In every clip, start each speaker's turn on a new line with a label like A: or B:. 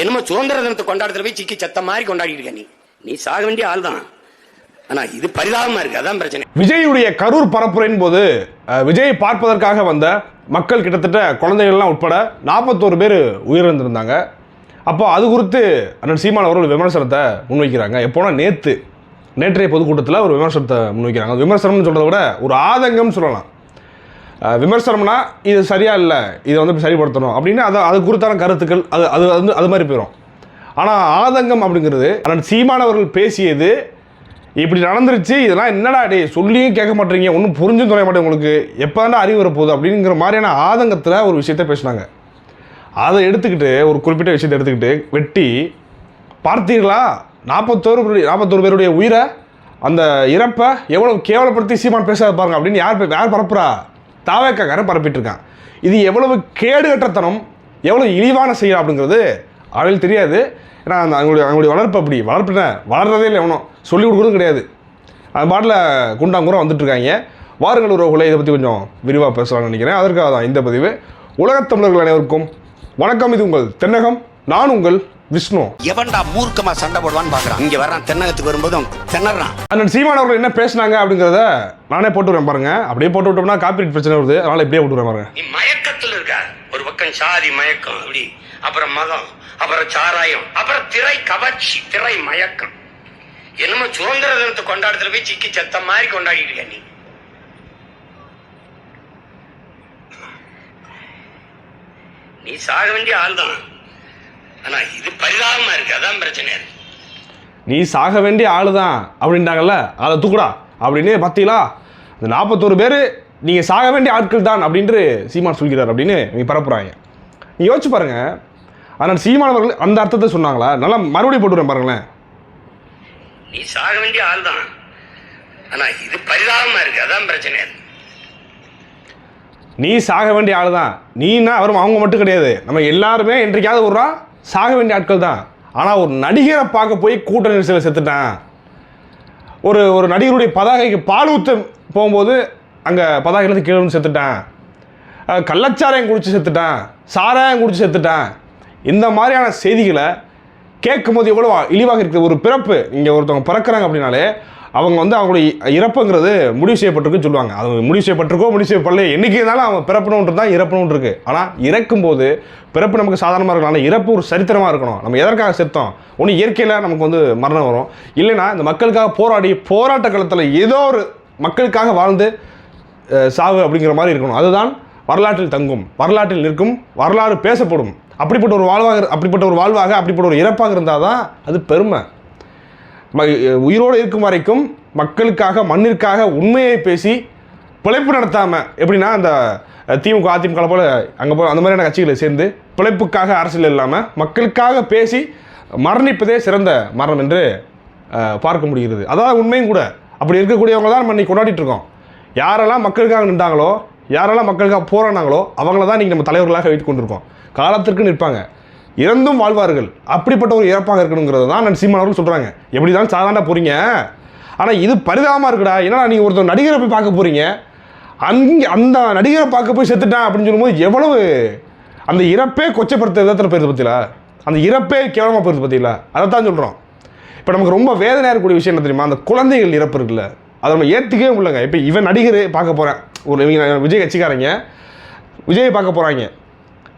A: என்னமோ சுதந்திர தினத்தை கொண்டாடத்துல போய் சிக்கி செத்த மாதிரி கொண்டாடிட்டு இருக்க நீ. நீ சாக வேண்டிய ஆள் தான் ஆனா இது பரிதாபமா இருக்கு. அதான் பிரச்சனை.
B: விஜயுடைய கரூர் பரப்புரையின் போது விஜய் பார்ப்பதற்காக வந்த மக்கள் கிட்டத்தட்ட குழந்தைகள்லாம் உட்பட நாற்பத்தோரு பேர் உயிரிழந்திருந்தாங்க. அப்போ அது குறித்து அண்ணன் சீமான் அவர்கள் விமர்சனத்தை முன்வைக்கிறாங்க. எப்போனா நேற்று நேற்றைய பொதுக்கூட்டத்தில் ஒரு விமர்சனத்தை முன்வைக்கிறாங்க. விமர்சனம்னு சொல்கிறத விட ஒரு ஆதங்கம் சொல்லலாம். விமர்சனம்னா இது சரியா இல்லை இதை வந்து இப்படி சரிப்படுத்தணும் அப்படின்னு அதை அது குறித்தான கருத்துக்கள் அது அது வந்து அது மாதிரி போயிடும் ஆனால் ஆதங்கம் அப்படிங்கிறது அண்ணன் சீமானவர்கள் பேசியது இப்படி நடந்துருச்சு இதெல்லாம் என்னடா டே சொல்லியும் கேட்க மாட்டீங்க ஒன்றும் புரிஞ்சும் தொலைய மாட்டேங்க உங்களுக்கு. எப்போ அறிவு வரப்போகுது அப்படிங்கிற மாதிரியான ஆதங்கத்தில் ஒரு விஷயத்த பேசினாங்க. அதை எடுத்துக்கிட்டு ஒரு குறிப்பிட்ட விஷயத்தை எடுத்துக்கிட்டு வெட்டி பார்த்தீர்களா? நாற்பத்தோரு நாற்பத்தோரு பேருடைய உயிரை அந்த இறப்பை எவ்வளோ கேவலப்படுத்தி சீமான் பேசாத பாருங்க அப்படின்னு யார் யார் பரப்புறா? தாவேக்காரன் பரப்பிட்டு இருக்கான் இது எவ்வளவு கேடுகட்டத்தனம் எவ்வளோ இழிவான செயல் அப்படிங்கிறது அவளுக்கு தெரியாது. ஏன்னா அந்த அவங்களுடைய அவங்களுடைய வளர்ப்பு அப்படி வளர்ப்புன வளர்றதே இல்லை எவனும் சொல்லி கொடுக்குறதும் கிடையாது. அது பாட்டில் குண்டாங்குறம் வந்துட்டு இருக்காங்க வாருங்கள் உறவுகளை இதை பற்றி கொஞ்சம் விரிவாக பேசலாம்னு நினைக்கிறேன். அதற்காக தான் இந்த பதிவு. உலகத் தமிழர்கள் அனைவருக்கும் வணக்கம். இது உங்கள் தென்னகம். நான் உங்கள் விஷ்ணு.
A: எவன்டா மூர்க்கமா சண்டை போடுவான்னு பாக்குறான். இங்க வர்றான் தென்னகத்துக்கு வரும்போதும் திணறான்.
B: அண்ணன் சீமான் அவர்கள் என்ன பேசுனாங்க அப்படிங்கிறத நானே போட்டு விடுறேன் பாருங்க. அப்படியே போட்டு விட்டோம்னா காப்பிரைட் பிரச்சனை வருது. அதனால இப்படியே போட்டு விடுறேன் பாருங்க.
A: நீ மயக்கத்துல இருக்க ஒரு பக்கம் சாதி மயக்கம் அப்படி. அப்புறம் மதம் அப்புறம் சாராயம் அப்புறம் திரை கவர்ச்சி திரை மயக்கம். என்னமோ சுதந்திர தினத்தை கொண்டாடுறதுல போய் சிக்கி செத்த மாதிரி கொண்டாடிட்டு இருக்க நீ. நீ சாக வேண்டிய ஆள் தான் ஆனா இது பரிதாபமா இருக்கு. அதான் பிரச்சனை
B: நீ சாக வேண்டிய ஆளு தான் அப்படின்ட்டாங்கல்ல அதை தூக்குடா. அப்படின்னு பார்த்தீங்களா இந்த நாற்பத்தோரு பேர் நீங்கள் சாக வேண்டிய ஆட்கள் தான் அப்படின்ட்டு சீமான் சொல்கிறார் அப்படின்னு நீ பரப்புறாங்க. நீ யோசிச்சு பாருங்க. ஆனால் சீமான் அவர்கள் அந்த அர்த்தத்தை சொன்னாங்களா? நல்லா மறுபடியும் போட்டுறேன் பாருங்களேன்.
A: நீ சாக வேண்டிய ஆள் தான் ஆனா இது பரிதாபமா இருக்கு. அதான் பிரச்சனை
B: நீ சாக வேண்டிய ஆள் தான் நீனா அவரும் அவங்க மட்டும் கிடையாது. நம்ம எல்லாருமே என்றைக்காவது ஒரு சாக வேண்டிய ஆட்கள் தான். ஆனால் ஒரு நடிகரை பார்க்க போய் கூட்ட நெரிசலில் செத்துட்டான். ஒரு ஒரு நடிகருடைய பதாகைக்கு பால் ஊற்ற போகும்போது அங்கே பதாகையிலேருந்து கீழே விழுந்து செத்துட்டான். அஹ் கள்ளச்சாராயம் குடிச்சு செத்துட்டான். சாராயம் குடித்து செத்துட்டான். இந்த மாதிரியான செய்திகளை கேட்கும்போது எவ்வளோ இழிவாக இருக்குது ஒரு பிறப்பு இங்கே ஒருத்தவங்க பிறக்கிறாங்க அப்படின்னாலே அவங்க வந்து அவங்களுடைய இறப்புங்கிறது முடிவு செய்யப்பட்டிருக்குன்னு சொல்லுவாங்க. அது முடிவு செய்யப்பட்டிருக்கோ முடிவு செய்யப்படல என்றைக்கு இருந்தாலும் அவன் பிறப்பணுன்றது தான் இறப்பணும்னு இருக்கு. ஆனால் இறக்கும்போது பிறப்பு நமக்கு சாதாரணமாக இருக்கலாம் ஆனால் இறப்பு ஒரு சரித்திரமாக இருக்கணும். நம்ம எதற்காக செத்தோம்? ஒன்று இயற்கையில் நமக்கு வந்து மரணம் வரும். இல்லைன்னா இந்த மக்களுக்காக போராடி போராட்ட காலத்தில் ஏதோ ஒரு மக்களுக்காக வாழ்ந்து சாவு அப்படிங்கிற மாதிரி இருக்கணும். அதுதான் வரலாற்றில் தங்கும். வரலாற்றில் நிற்கும். வரலாறு பேசப்படும். அப்படிப்பட்ட ஒரு வாழ்வாக அப்படிப்பட்ட ஒரு வாழ்வாக அப்படிப்பட்ட ஒரு இறப்பாக இருந்தால் தான் அது பெருமை. உயிரோடு இருக்கும் வரைக்கும் மக்களுக்காக மண்ணிற்காக உண்மையை பேசி பிழைப்பு நடத்தாமல் எப்படின்னா அந்த திமுக அதிமுக போல் அங்கே போல் அந்த மாதிரியான கட்சிகளை சேர்ந்து பிழைப்புக்காக அரசியல் இல்லாமல் மக்களுக்காக பேசி மரணிப்பதே சிறந்த மரணம் என்று பார்க்க முடிகிறது. அதான் உண்மையும் கூட. அப்படி இருக்கக்கூடியவங்க தான் நம்ம இன்னைக்கு கொண்டாடிட்டு இருக்கோம். யாரெல்லாம் மக்களுக்காக நின்றாங்களோ யாரெல்லாம் மக்களுக்காக போராடினாங்களோ அவங்கள தான் இன்றைக்கி நம்ம தலைவர்களாக வைத்து கொண்டிருக்கோம். காலத்திற்கு நிற்பாங்க. இறந்தும் வாழ்வார்கள். அப்படிப்பட்ட ஒரு இறப்பாக இருக்கணுங்கிறது தான் நான் சீமான் அவர்கள் சொல்கிறாங்க எப்படி தான் சாதாரண போகிறீங்க ஆனால் இது பரிதாபமாக இருக்குடா. ஏன்னா நீங்கள் ஒருத்தர் நடிகரை போய் பார்க்க போகிறீங்க அங்கே அந்த நடிகரை பார்க்க போய் செத்துட்டான் அப்படின்னு சொல்லும்போது எவ்வளவு அந்த இறப்பே கொச்சப்படுத்த விதத்தில் போயிருது பற்றியில அந்த இறப்பே கேவலமாக போயிருது பற்றியில அதை தான் சொல்கிறோம் இப்போ நமக்கு ரொம்ப வேதனையாக இருக்கக்கூடிய விஷயம் என்ன தெரியுமா? அந்த குழந்தைகள் இறப்பு இருக்குல்ல. அதை நம்ம ஏற்றுக்கவே முடியலங்க. இப்போ இவன் நடிகர் பார்க்க போகிறேன் ஒரு இவங்க விஜய் கட்சிக்காரங்க. விஜயை பார்க்க போகிறாங்க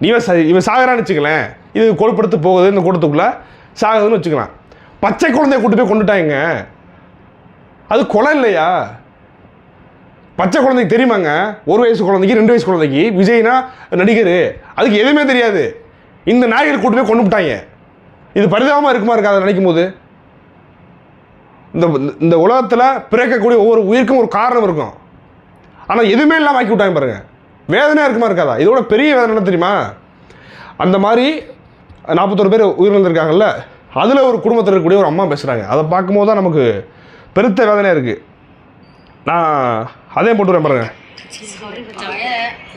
B: நீ இவன் ச- இவன் சாகரான்னு வச்சுக்கலேன். இது கொழுப்படுத்து போகுது இந்த கூட்டத்துக்குள்ளே. சாகுதுன்னு வச்சுக்கலாம். பச்சை குழந்தைய கூட்டு போய் கொண்டுட்டாங்க அது கொலை இல்லையா? பச்சை குழந்தைக்கு தெரியுமாங்க? ஒரு வயசு குழந்தைக்கு ரெண்டு வயசு குழந்தைக்கு விஜய்னா நடிகர். அதுக்கு எதுவுமே தெரியாது. இந்த நாயகர் கூட்டு போய் கொண்டு விட்டாங்க இது பரிதாபமாக இருக்குமா இருக்காது நினைக்கும் போது? இந்த இந்த உலகத்தில் பிறக்கக்கூடிய ஒவ்வொரு உயிருக்கும் ஒரு காரணம் இருக்கும். ஆனால் எதுவுமே இல்லாமல் ஆக்கி விட்டாங்க பாருங்கள் வேதனையாக இருக்குமா இருக்காதா? இதோட பெரிய வேதனை தெரியுமா? அந்த மாதிரி நாற்பத்தொரு பேர் உயிரிழந்திருக்காங்கல்ல அதில் ஒரு குடும்பத்தில் இருக்கக்கூடிய ஒரு அம்மா பேசுகிறாங்க அதை பார்க்கும்போது தான் நமக்கு பெருத்த வேதனையாக இருக்குது நான் அதே போட்டு வரேன் பாருங்க.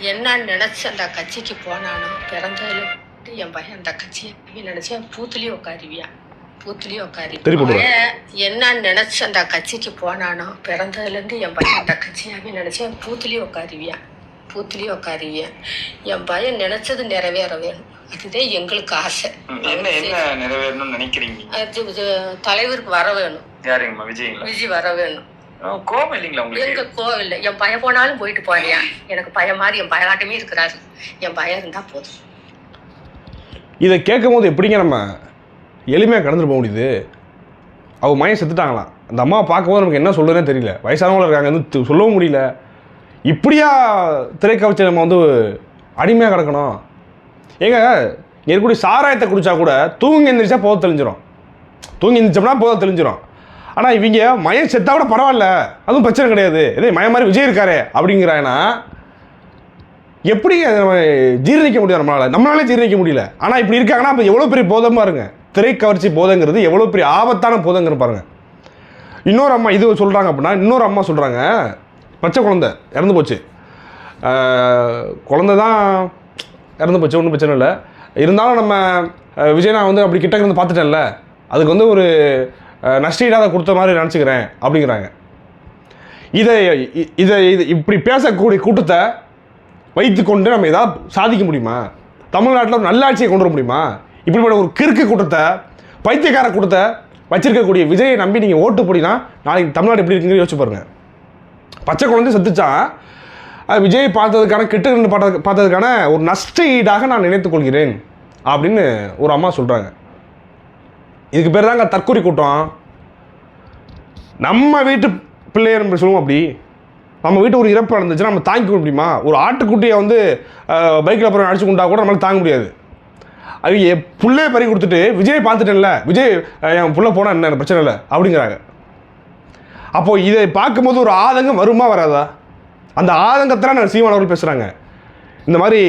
C: என்ன நினைச்சு அந்த கட்சிக்கு பிறந்ததுல இருந்து என் பையன் அந்த கட்சியை நினைச்சேன் பூத்துலயும் உட்காருவியா? பூத்துலயும் உட்காரு என்ன நினைச்சு அந்த கட்சிக்கு போனானோ பிறந்ததுல இருந்து என் பையன் அந்த கட்சியாவே நினைச்சேன் பூத்துலயும் உட்காருவியா? பூத்துலேயும் உட்காருவேன் என் பையன் நினைச்சது நிறைவேற வேணும் அதுதான் எங்களுக்கு ஆசை.
D: என்ன என்ன நிறைவேறணும்னு நினைக்கிறீங்க?
C: அது இது தலைவருக்கு வர வேணும்
D: யாருங்கம்மா விஜய்ங்களா?
C: விஜய் வர வேணும்
D: ஆ, கோபம் இல்லைங்களா
C: எங்க
D: உங்களுக்கு
C: கோவில்ல என் பையன் போனாலும் போயிட்டு போறியா எனக்கு பையன் மாதிரி என் பயலாட்டமே இருக்கிறாரு. என் பையன் இருந்தா போதும்.
B: இதை கேட்கும் போது எப்படிங்க நம்ம எளிமையாக கடந்துட்டு போக முடியுது? அவள் மையம் செத்துட்டாங்களாம். அந்த அம்மாவை பார்க்கும்போது நமக்கு என்ன சொல்றதுனே தெரியல. வயசானவங்களும் இருக்காங்க சொல்லவும் முடியல. இப்படியா திரைக்கவிச்சை நம்ம வந்து அடிமையாக கிடக்கணும். ஏங்க இருக்கக்கூடிய சாராயத்தை குடித்தா கூட தூங்கி எழுந்திரிச்சா போத தெளிஞ்சிடும் தூங்கி எந்திரிச்சோம்னா போத தெளிஞ்சிடும் ஆனால் இவங்க மயம் செத்தா கூட பரவாயில்ல. அதுவும் பிரச்சனை கிடையாது. இதே மயம் மாதிரி விஜய் இருக்காரு அப்படிங்கிறாங்கன்னா எப்படி அதை நம்ம ஜீரணிக்க முடியும் நம்மளால்? நம்மளாலே ஜீரணிக்க முடியல. ஆனால் இப்படி இருக்காங்கன்னா அப்போ எவ்வளோ பெரிய போதம் பாருங்க. திரைக்கவர்ச்சி போதங்கிறது எவ்வளோ பெரிய ஆபத்தான போதங்கிற பாருங்க. இன்னொரு அம்மா இது சொல்கிறாங்க அப்படின்னா இன்னொரு அம்மா சொல்கிறாங்க பச்சை குழந்தை இறந்து போச்சு. குழந்த குழந்தை தான் இறந்து போச்சு ஒன்றும் பிரச்சனை இல்லை. இருந்தாலும் நம்ம விஜய் நான் வந்து அப்படி கிட்ட இருந்து பார்த்துட்டேன்ல. அதுக்கு வந்து ஒரு நஷ்டீடாக கொடுத்த மாதிரி நினச்சிக்கிறேன் அப்படிங்கிறாங்க. இதை இதை இது இப்படி பேசக்கூடிய கூட்டத்தை வைத்துக்கொண்டு நம்ம ஏதாவது சாதிக்க முடியுமா? தமிழ்நாட்டில் ஒரு நல்லாட்சியை கொண்டு வர முடியுமா? இப்படிப்பட்ட ஒரு கிறுக்கு கூட்டத்தை பைத்தியக்கார கூட்டத்தை வச்சிருக்கக்கூடிய விஜயை நம்பி நீங்கள் ஓட்டு போடினா நாளைக்கு தமிழ்நாடு எப்படி இருக்குங்கிற யோசிச்சு பாருங்கள் பச்சை குழந்தை செத்துச்சான் விஜய் பார்த்ததுக்கான கிட்ட நின்று பார்த்தது பார்த்ததுக்கான ஒரு நஷ்ட ஈடாக நான் நினைத்துக் கொள்கிறேன் அப்படின்னு ஒரு அம்மா சொல்கிறாங்க இதுக்கு பேர் தாங்க தற்கொலை கூட்டம். நம்ம வீட்டு பிள்ளையர் நம்ம சொல்லுவோம் அப்படி. நம்ம வீட்டு ஒரு இறப்பு நடந்துச்சுன்னா நம்ம தாங்கிக்க முடியுமா? ஒரு ஆட்டுக்குட்டியை வந்து பைக்கில் அப்புறம் அடிச்சு கொண்டா கூட நம்மளால தாங்க முடியாது. அவங்க பிள்ளைய பறி கொடுத்துட்டு விஜய் பார்த்துட்டேன்ல. விஜய் என் பிள்ளை போனால் என்ன? பிரச்சனை இல்லை. அப்படிங்கிறாங்க. அப்போ இதை பார்க்கும்போது ஒரு ஆதங்கம் வருமா வராதா? அந்த ஆதங்கத்தில் நான் சீமான் அவர்கள் பேசுகிறாங்க இந்த மாதிரி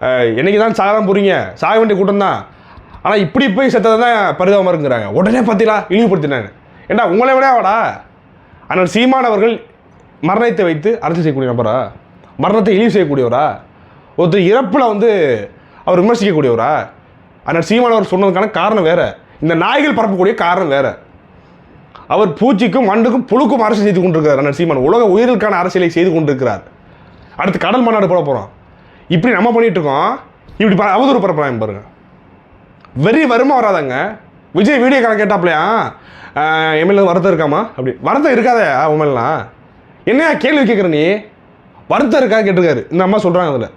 B: அஹ், என்னைக்கு தான் சாக தான் போகிறீங்க சாக வேண்டிய கூட்டம் தான். ஆனால் இப்படி போய் செத்ததை தான் பரிதாபமாக இருக்குங்கிறாங்க. உடனே பார்த்தீங்களா இழிவுபடுத்தினாங்க. ஏண்டா உங்களை விட வாடா ஆனால் சீமான் அவர்கள் மரணத்தை வைத்து அரசியல் செய்யக்கூடிய நபரா? மரணத்தை இழிவு செய்யக்கூடியவரா? ஒருத்தர் இறப்பில் வந்து அவர் விமர்சிக்கக்கூடியவரா? ஆனால் சீமான் அவர் சொன்னதுக்கான காரணம் வேறு. இந்த நாய்கள் பரப்பக்கூடிய காரணம் வேறு. அவர் பூச்சிக்கும் மண்டுக்கும் புழுக்கும் அரசு செய்து கொண்டிருக்கிறார் அண்ணன் சீமான். உலக உயிர்களுக்கான அரசியலை செய்து கொண்டிருக்கிறார். அடுத்து கடல் மாநாடு போட போகிறோம் இப்படி நம்ம பண்ணிட்டு இருக்கோம். இப்படி ப- அவதூறு பரப்புறாங்க பாருங்க. வெறி வருமா வராதாங்க? விஜய் வீடியோ காலம் கேட்டாப்லையா? எம்எல்ஏ வருத்தம் இருக்காமா? அப்படி. வருத்தம் இருக்காதே உண்மைலாம் என்னையா கேள்வி கேட்குற நீ? வருத்தம் இருக்கா கேட்டிருக்காரு. இந்த அம்மா சொல்கிறாங்க அதில்.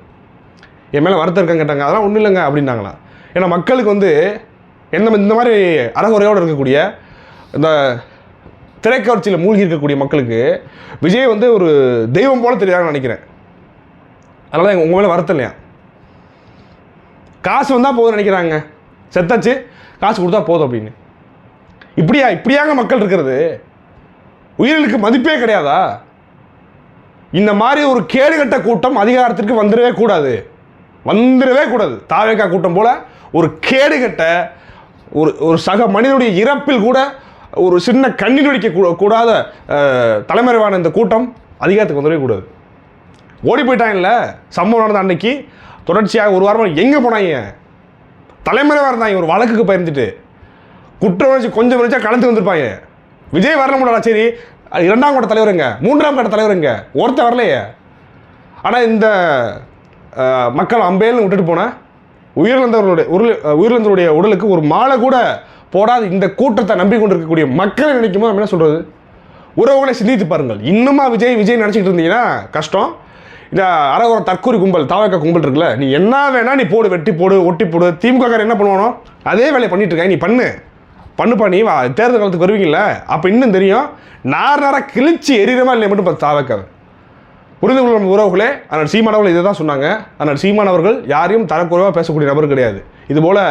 B: என் மேலே வருத்தம் இருக்கான்னு கேட்டாங்க. அதெல்லாம் ஒன்றும் இல்லைங்க அப்படின்னாங்களா? ஏன்னா மக்களுக்கு வந்து எந்த இந்த மாதிரி அறகுறையோடு இருக்கக்கூடிய இந்த திரைக்கவர்ச்சியில் மூழ்கி இருக்கக்கூடிய மக்களுக்கு விஜய் வந்து ஒரு தெய்வம் போல தெரியாதுன்னு நினைக்கிறேன். அதனால தான் உங்கள் மேலே வருத்தம் இல்லையா? காசு வந்தால் போதும்னு நினைக்கிறாங்க. செத்தாச்சு காசு கொடுத்தா போதும் அப்படின்னு. இப்படியா இப்படியாங்க மக்கள் இருக்கிறது. உயிர்களுக்கு மதிப்பே கிடையாதா? இந்த மாதிரி ஒரு கேடுகட்ட கூட்டம் அதிகாரத்திற்கு வந்துடவே கூடாது. வந்துடவே கூடாது. தாவேக்கா கூட்டம் போல் ஒரு கேடுகட்ட ஒரு ஒரு சக மனிதனுடைய இறப்பில் கூட ஒரு சின்ன கண்ணீர் வடிக்க கூடாத தலைமறைவான இந்த கூட்டம் அதிகாரத்துக்கு வந்துடவே கூடாது. ஓடி போயிட்டாங்கல்ல சம்பவம் நடந்த அன்னைக்கு தொடர்ச்சியாக ஒரு வாரமாக எங்கே போனாங்க தலைமறைவாக இருந்தாங்க ஒரு வழக்குக்கு பயந்துட்டு குற்ற உணர்ச்சி கொஞ்சம் நினைச்சா கலந்து வந்திருப்பாங்க விஜய் வரல சரி. அது இரண்டாம் கட்ட தலைவருங்க மூன்றாம் கட்ட தலைவருங்க ஒருத்தர் வரலையே. ஆனால் இந்த மக்கள் அம்பேல்னு விட்டுட்டு போனேன் உயிரிழந்தவர்களுடைய உருள் உயிரிழந்தவருடைய உடலுக்கு ஒரு மாலை கூட போடாது. இந்த கூட்டத்தை நம்பி கொண்டிருக்கக்கூடிய மக்களை நினைக்கும் போது நம்ம என்ன சொல்கிறது உறவுகளை சிந்தித்து பாருங்கள். இன்னுமா விஜய் விஜய் நினச்சிக்கிட்டு இருந்தீங்கன்னா கஷ்டம். இந்த அரகுற தற்கூரி கும்பல் தாவக்க கும்பல் இருக்குல்ல நீ என்ன வேணா நீ போடு வெட்டி போடு ஒட்டி போடு. திமுக என்ன பண்ணுவானோ அதே வேலையை பண்ணிட்டு இருக்கேன். நீ பண்ணு. பண்ணுப்பா நீ வா தேர்தல் காலத்துக்கு வருவீங்கல்ல அப்போ இன்னும் தெரியும். நார் நாராக கிழிச்சு எரியமா இல்லை மட்டும் பார்த்து தாவக்காவை புரிந்து கொள்ளும் உறவுகளே அண்ணன் சீமான் அவர்கள் இதை தான் சொன்னாங்க. ஆனால் சீமான் அவர்கள் யாரையும் தரக்குறைவாக பேசக்கூடிய நபர் கிடையாது. இதுபோல்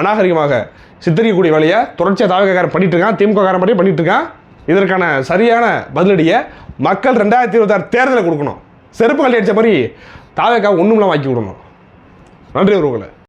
B: அநாகரிகமாக சித்தரிக்கக்கூடிய வேலையை தொடர்ச்சியாக தாவகக்காரன் பண்ணிட்டு இருக்கான் திமுக காரன் பண்ணிட்டு இருக்கான். இதற்கான சரியான பதிலடியை மக்கள் ரெண்டாயிரத்தி இருபத்தாறு தேர்தலில் கொடுக்கணும். செருப்பு கல்வி அடித்த மாதிரி தாவக்கா ஒன்றும் வாக்கி விடணும். நன்றி உறவுகளை.